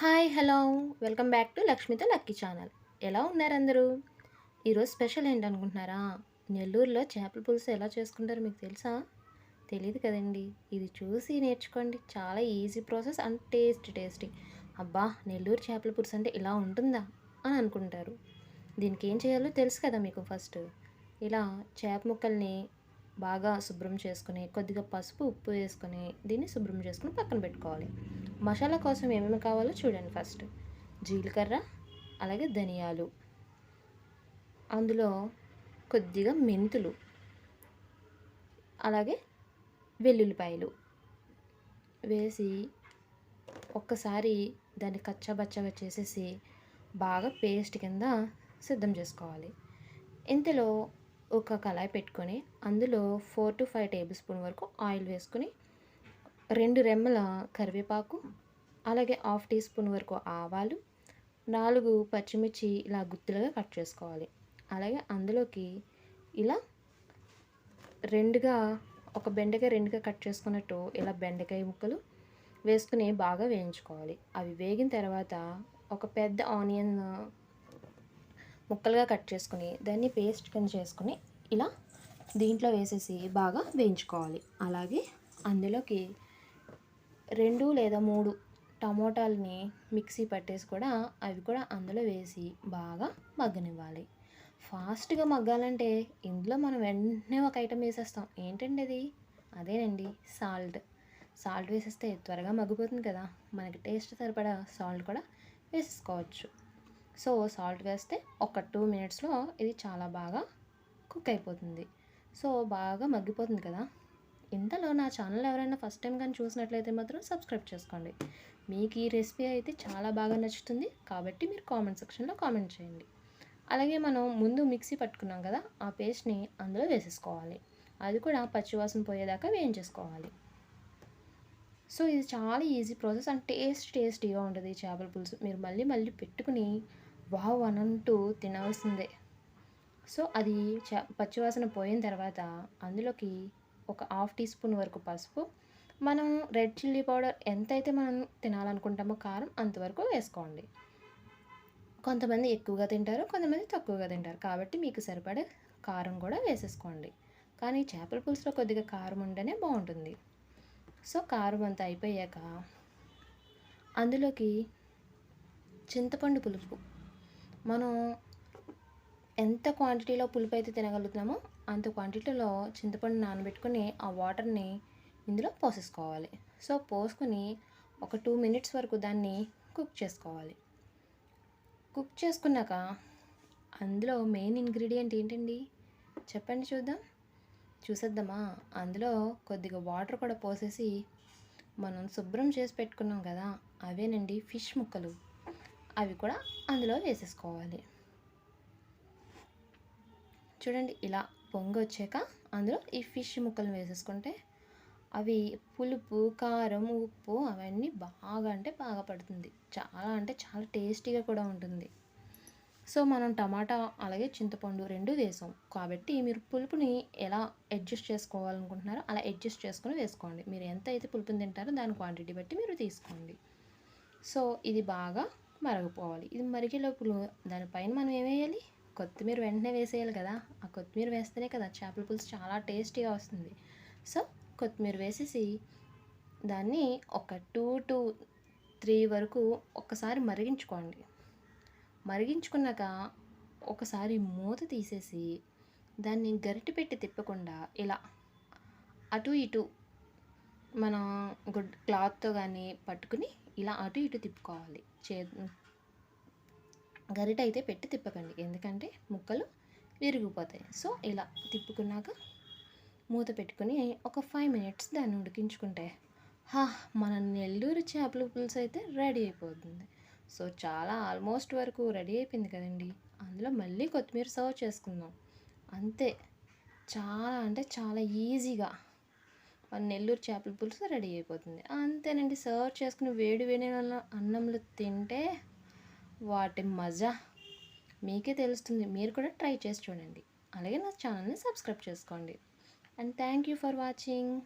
Hi hello. Welcome back to లక్ష్మితో lucky channel. ఎలా ఉన్నారు అందరూ ఈరోజు స్పెషల్ ఏంటనుకుంటున్నారా? నెల్లూరులో చేపల పులుసు ఎలా చేసుకుంటారో మీకు తెలుసా? తెలియదు కదండి. ఇది చూసి నేర్చుకోండి. చాలా easy process and taste tasty అబ్బా నెల్లూరు చేపల పులుసు అంటే ఇలా ఉంటుందా? అని అనుకుంటారు. దీనికి ఏం చేయాలో తెలుసు కదా మీకు ఫస్ట్. ఇలా చేప ముక్కల్ని బాగా శుభ్రం చేసుకుని కొద్దిగా పసుపు ఉప్పు వేసుకొని దీన్ని శుభ్రం చేసుకుని పక్కన పెట్టుకోవాలి. మసాలా కోసం ఏమేమి కావాలో చూడండి ఫస్ట్. జీలకర్ర అలాగే ధనియాలు. అందులో కొద్దిగా మెంతులు. అలాగే వెల్లుల్లిపాయలు. వేసి ఒక్కసారి దాన్ని కచ్చాబచ్చగా చేసేసి బాగా పేస్ట్ కింద సిద్ధం చేసుకోవాలి. ఇంతలో ఒక కళాయి పెట్టుకొని అందులో four to five tablespoon వరకు ఆయిల్ వేసుకొని రెండు రెమ్మల కరివేపాకు అలాగే హాఫ్ టీ స్పూన్ వరకు ఆవాలు నాలుగు పచ్చిమిర్చి ఇలా గుత్తులుగా కట్ చేసుకోవాలి. అలాగే అందులోకి ఇలా రెండుగా ఒక బెండకాయ రెండుగా కట్ చేసుకున్నట్టు ఇలా బెండకాయ ముక్కలు వేసుకుని బాగా వేయించుకోవాలి. అవి వేగిన తర్వాత ఒక పెద్ద ఆనియన్ ముక్కలుగా కట్ చేసుకుని దాన్ని పేస్ట్ కింద చేసుకుని ఇలా దీంట్లో వేసేసి బాగా వేయించుకోవాలి. అలాగే అందులోకి రెండు లేదా మూడు టమోటాలని మిక్సీ పట్టేసి కూడా అవి కూడా అందులో వేసి బాగా మగ్గనివ్వాలి. ఫాస్ట్గా మగ్గాలంటే ఇందులో మనం వెంటనే ఒక ఐటెం వేసేస్తాం. ఏంటండి అది? అదేనండి సాల్ట్. సాల్ట్ వేసేస్తే త్వరగా మగ్గిపోతుంది కదా. మనకి టేస్ట్ సరిపడా సాల్ట్ కూడా వేసేసుకోవచ్చు. సో సాల్ట్ వేస్తే ఒక టూ మినిట్స్లో ఇది చాలా బాగా కుక్ అయిపోతుంది. సో బాగా మగ్గిపోతుంది కదా. ఇంతలో నా ఛానల్ ఎవరైనా ఫస్ట్ టైం కానీ చూసినట్లయితే మాత్రం సబ్స్క్రైబ్ చేసుకోండి. మీకు ఈ రెసిపీ అయితే చాలా బాగా నచ్చుతుంది. కాబట్టి మీరు కామెంట్ సెక్షన్లో కామెంట్ చేయండి. అలాగే మనం ముందు మిక్సీ పట్టుకున్నాం కదా ఆ పేస్ట్ని అందులో వేసేసుకోవాలి. అది కూడా పచ్చివాసన పోయేదాకా వేయించేసుకోవాలి. సో ఇది చాలా ఈజీ ప్రాసెస్ అండ్ టేస్ట్ టేస్టీగా ఉంటుంది చేపల పులుసు. మీరు మళ్ళీ మళ్ళీ పెట్టుకుని వావ్ అనంటూ తినవలసిందే సో అది చ పచ్చివాసన పోయిన తర్వాత అందులోకి ఒక హాఫ్ టీ స్పూన్ వరకు పసుపు. మనం రెడ్ చిల్లీ పౌడర్ ఎంతైతే మనం తినాలనుకుంటామో కారం అంతవరకు వేసుకోండి. కొంతమంది ఎక్కువగా తింటారు కొంతమంది తక్కువగా తింటారు. కాబట్టి మీకు సరిపడే కారం కూడా వేసేసుకోండి. కానీ చేపల పులుసులో కొద్దిగా కారం ఉంటేనే బాగుంటుంది. సో కారం అంతా అయిపోయాక అందులోకి చింతపండు పులుపు. మనం ఎంత క్వాంటిటీలో పులుపు అయితే తినగలుగుతున్నామో అంత క్వాంటిటీలో చింతపండు నానబెట్టుకొని ఆ వాటర్ని ఇందులో పోసేసుకోవాలి. సో పోసుకొని ఒక టూ మినిట్స్ వరకు దాన్ని కుక్ చేసుకోవాలి. కుక్ చేసుకున్నాక అందులో మెయిన్ ఇంగ్రీడియంట్ ఏంటండి? చెప్పండి చూద్దాం. చూసేద్దామా? అందులో కొద్దిగా వాటర్ కూడా పోసేసి మనం శుభ్రం చేసి పెట్టుకున్నాం కదా అవేనండి ఫిష్ ముక్కలు. అవి కూడా అందులో వేసేసుకోవాలి. చూడండి ఇలా పొంగొచ్చాక అందులో ఈ ఫిష్ ముక్కలు వేసేసుకుంటే అవి పులుపు కారం ఉప్పు అవన్నీ బాగా అంటే బాగా పడుతుంది. చాలా అంటే చాలా టేస్టీగా కూడా ఉంటుంది. సో మనం టమాటా అలాగే చింతపండు రెండు వేసాం. కాబట్టి మీరు పులుపుని ఎలా అడ్జస్ట్ చేసుకోవాలనుకుంటున్నారో అలా అడ్జస్ట్ చేసుకొని వేసుకోండి. మీరు ఎంత అయితే పులుపుని తింటారో దాని క్వాంటిటీ బట్టి మీరు తీసుకోండి. సో ఇది బాగా మరగపోవాలి. ఇది మరిగే దానిపైన మనం ఏమేయాలి కొత్తిమీర వెంటనే వేసేయాలి కదా. ఆ కొత్తిమీర వేస్తేనే కదా చేపల పులుసు చాలా టేస్టీగా వస్తుంది. సో కొత్తిమీర వేసేసి దాన్ని ఒక టూ టు త్రీ వరకు ఒక్కసారి మరిగించుకోండి. మరిగించుకున్నాక ఒకసారి మూత తీసేసి దాన్ని గరిటె పెట్టి తిప్పకుండా ఇలా అటు ఇటు మన గుడ్ క్లాత్తో కానీ పట్టుకుని ఇలా అటు ఇటు తిప్పుకోవాలి. చే గరిట అయితే పెట్టి తిప్పకండి. ఎందుకంటే ముక్కలు విరిగిపోతాయి. సో ఇలా తిప్పుకున్నాక మూత పెట్టుకుని ఒక ఫైవ్ మినిట్స్ దాన్ని ఉడికించుకుంటే హా మన నెల్లూరు చేపల పులుసు అయితే రెడీ అయిపోతుంది. సో చాలా ఆల్మోస్ట్ వరకు రెడీ అయిపోయింది కదండి. అందులో మళ్ళీ కొత్తిమీర సర్వ్ చేసుకుందాం. అంతే. చాలా అంటే చాలా ఈజీగా మన నెల్లూరు చేపల పులుసు రెడీ అయిపోతుంది. అంతేనండి. సర్వ్ చేసుకుని వేడి వేడి అన్నంలో తింటే వాటి మజా మీకే తెలుస్తుంది. మీరు కూడా ట్రై చేసి చూడండి. అలాగే నా ఛానల్ని సబ్స్క్రైబ్ చేసుకోండి. And thank you for watching.